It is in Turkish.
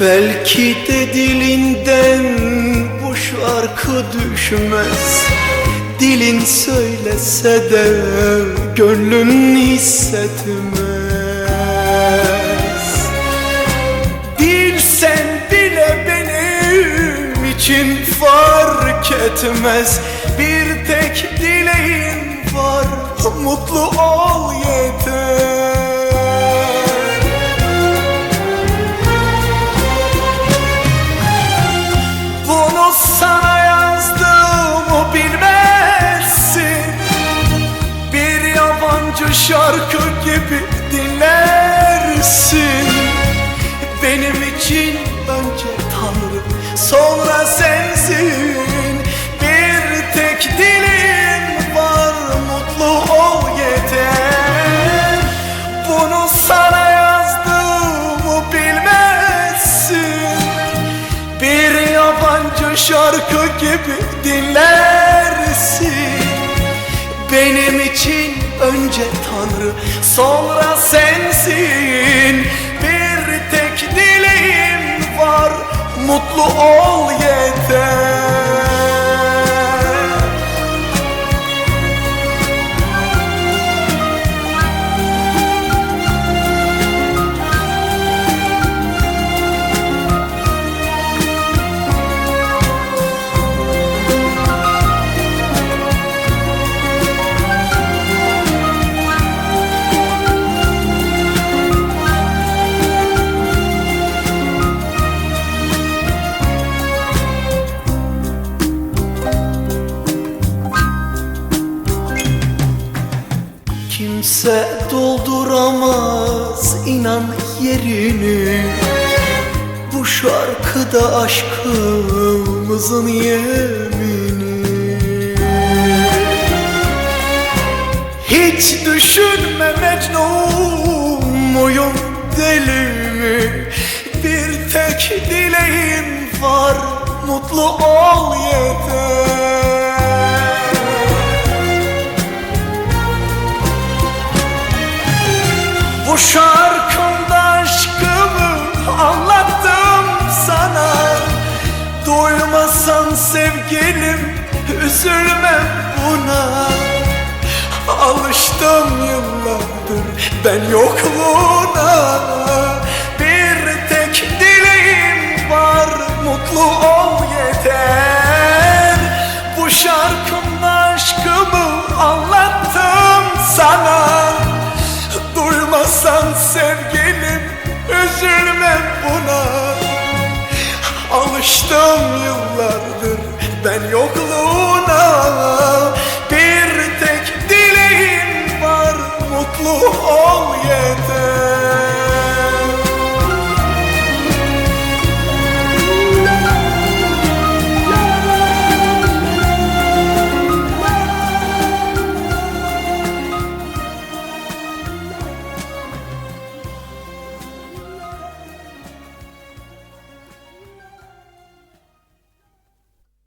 Belki de dilinden bu şarkı düşmez. Dilin söylese de gönlün hissetmez. Bilsen bile benim için fark etmez. Bir tek dileğim var mutlu ol yeter dinlersin Benim için önce Tanrı sonra sensin. Bir tek dilim var mutlu ol yeter. Bunu sana yazdığımı bilmezsin. Bir yabancı şarkı gibi dinlersin önce Tanrı sonra sensin Kimse dolduramaz inan yerini. Bu şarkıda aşkımızın yemini. Hiç düşünme Mecnun muyum deli mi? Bir tek dileğim var mutlu ol yeter Bu şarkımda aşkımı anlattım sana. Duymasan sevgilim üzülmem buna. Alıştım yıllardır ben yokluğuna buna Alıştım yıllardır